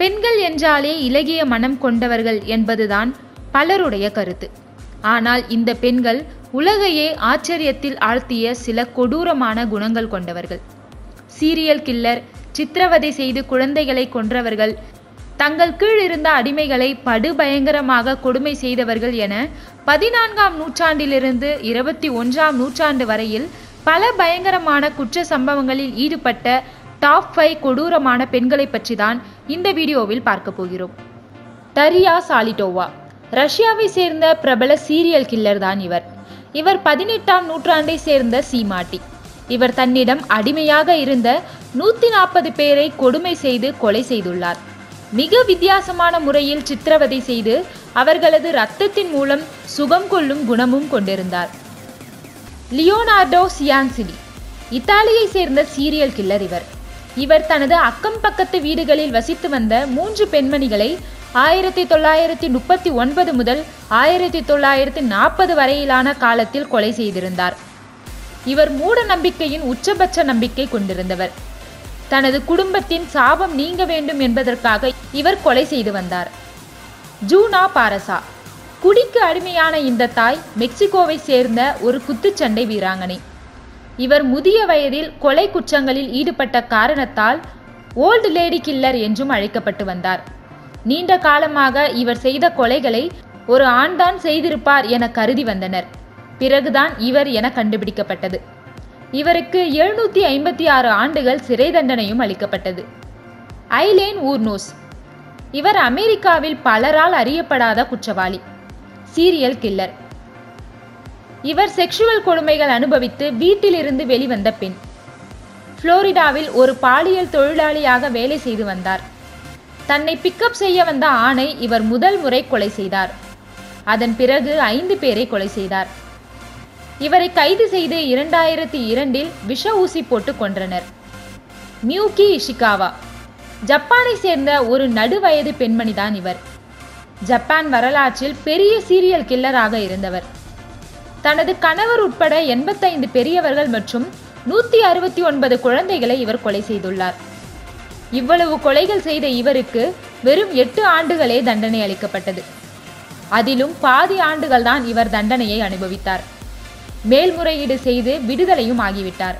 பெண்கள் என்றாலே இலகிய மனம் கொண்டவர்கள் என்பதுதான் பலருடைய கருத்து. ஆனால் இந்த பெண்கள் உலகையே ஆச்சரியத்தில் ஆழ்த்திய சில கொடூரமான குணங்கள் கொண்டவர்கள். சீரியல் கில்லர் சித்திரவதை செய்து குழந்தைகளை கொன்றவர்கள் தங்கள் கீழ் இருந்த அடிமைகளை படுபயங்கரமாக கொடுமை செய்தவர்கள் என பதினான்காம் நூற்றாண்டிலிருந்து இருபத்தி ஒன்றாம் நூற்றாண்டு வரையில் பல பயங்கரமான குற்ற சம்பவங்களில் ஈடுபட்ட டாப் ஃபைவ் கொடூரமான பெண்களை பற்றி தான் இந்த வீடியோவில் பார்க்க போகிறோம். டரியா சாலிட்டோவா ரஷ்யாவை சேர்ந்த பிரபல சீரியல் கில்லர் தான் இவர். இவர் பதினெட்டாம் நூற்றாண்டை சேர்ந்த சீமாட்டி. இவர் தன்னிடம் அடிமையாக இருந்த நூற்றி நாற்பது பேரை கொடுமை செய்து கொலை செய்துள்ளார். மிக வித்தியாசமான முறையில் சித்திரவதை செய்து அவர்களது இரத்தத்தின் மூலம் சுகம் கொள்ளும் குணமும் கொண்டிருந்தார். லியோனார்டோ சியான்சிலி இத்தாலியை சேர்ந்த சீரியல் கில்லர் இவர். இவர் தனது அக்கம் பக்கத்து வீடுகளில் வசித்து வந்த மூன்று பெண்மணிகளை ஆயிரத்தி தொள்ளாயிரத்தி முப்பத்தி ஒன்பது முதல் ஆயிரத்தி தொள்ளாயிரத்தி நாற்பது வரையிலான காலத்தில் கொலை செய்திருந்தார். இவர் மூட நம்பிக்கையின் உச்சபட்ச நம்பிக்கை கொண்டிருந்தவர். தனது குடும்பத்தின் சாபம் நீங்க வேண்டும் என்பதற்காக இவர் கொலை செய்து வந்தார். ஜூனா பாரசா குடிக்கு அடிமையான இந்த தாய் மெக்சிகோவை சேர்ந்த ஒரு குத்துச்சண்டை வீராங்கனை. இவர் முதிய வயதில் கொலை குற்றங்களில் ஈடுபட்ட காரணத்தால் ஓல்டு லேடி கில்லர் என்றும் அழைக்கப்பட்டு வந்தார். நீண்ட காலமாக இவர் செய்த கொலைகளை ஒரு ஆண்தான் செய்திருப்பார் என கருதி வந்தனர். பிறகுதான் இவர் என கண்டுபிடிக்கப்பட்டது. இவருக்கு எழுநூற்றி ஐம்பத்தி ஆறு ஆண்டுகள் சிறை தண்டனையும் அளிக்கப்பட்டது. ஐலேன் ஊர்னோஸ். இவர் அமெரிக்காவில் பலரால் அறியப்படாத குற்றவாளி. Serial killer. இவர் செக்ஷுவல் கொடுமைகள் அனுபவித்து வீட்டிலிருந்து வெளிவந்த பெண். புளோரிடாவில் ஒரு பாலியல் தொழிலாளியாக வேலை செய்து வந்தார். தன்னை பிக்கப் செய்ய வந்த ஆணை இவர் முதல் முறை கொலை செய்தார். அதன் பிறகு ஐந்து பேரை கொலை செய்தார். இவரை கைது செய்து இரண்டாயிரத்தி இரண்டில் விஷ ஊசி போட்டு கொன்றனர். மியூகி இஷிகாவா ஜப்பானை சேர்ந்த ஒரு நடுவயது பெண்மணிதான் இவர். ஜப்பான் வரலாற்றில் பெரிய சீரியல் கில்லராக இருந்தவர். தனது கணவர் உட்பட எண்பத்தைந்து பெரியவர்கள் மற்றும் நூற்றி அறுபத்தி ஒன்பது குழந்தைகளை இவர் கொலை செய்துள்ளார். இவ்வளவு கொலைகள் செய்த இவருக்கு வெறும் எட்டு ஆண்டுகளே தண்டனை அளிக்கப்பட்டது. அதிலும் பாதி ஆண்டுகள் தான் இவர் தண்டனையை அனுபவித்தார். மேல்முறையீடு செய்து விடுதலையும் ஆகிவிட்டார்.